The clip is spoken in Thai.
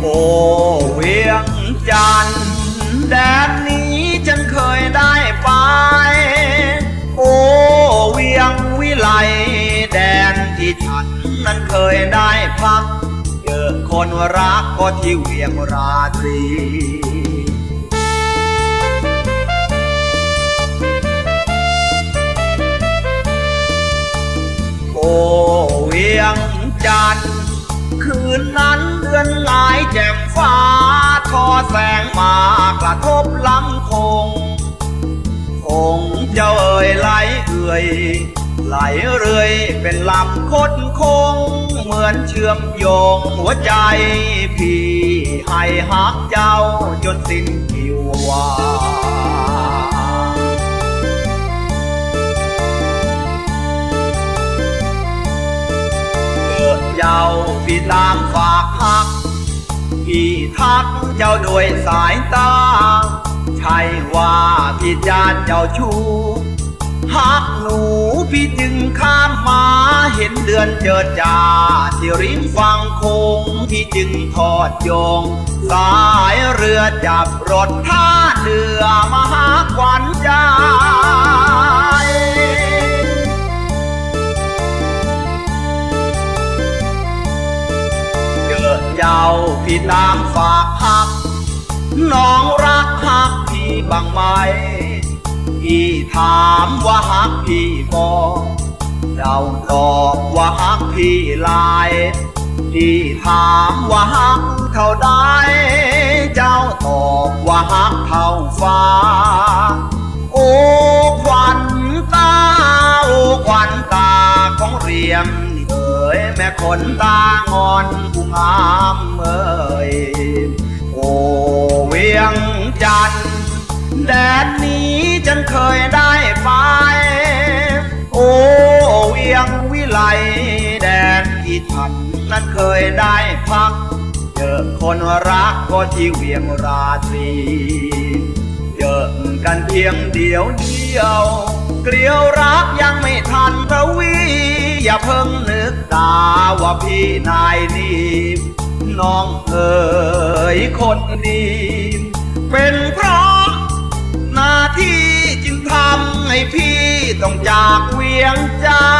โอ้เวียงจันแดนนี้ฉันเคยได้ไป โอ้เวียงวิไลแดนที่ฉันนั้นเคยได้พัก เจอคนรักก็ที่เวียงราตรีโอ้เวียงจันคืนนั้น เดือนหลายแจ่มฟ้า ทอแสงมากระทบลำคง คงเจ้าเอ่ยไหลเอื่อยไหลเรื่อยเป็นลำคดคง เหมือนเชื่อมโยงหัวใจพี่ให้หักเจ้าจนสิ้นกิววา เจ้าพี่ตามฝากหัก พี่ทักเจ้าด้วยสายตา ใช่ว่าพี่จานเจ้าชู้หักหนูพี่จึงข้ามมาเห็นเดือนเจิดจ้าที่ริมฝั่งคงพี่จึงทอดโยง สายเรือจับรถท่าเรือมา เจ้าพี่ตามฝากหัก น้องรักหักพี่บ้างไหม พี่ถามว่าหักพี่บอกเจ้าตอบว่าหักพี่ลาย พี่ถามว่าหักเท่าใดเจ้าตอบว่าหักเท่าฟ้า โอ้ขวัญตา โอ้ขวัญตาของเรียม ยแม่คนตางอนผู้งามเอ่ยโอ้เวียงจันแดนนี้ฉันเคยได้ไป โอ้เวียงวิไลแดนที่ฉันนั้นเคยได้พัก เจอคนรักก็ที่เวียงราตรีเจอกันเพียงเดียวเดียว เกลียวรักยังไม่ทันระวี อย่าเพิ่งนึกตาว่าพี่นายนี่น้องเอ๋ยคนนี้เป็นเพราะหน้าที่จึงทำให้พี่ต้องจากเวียงจัน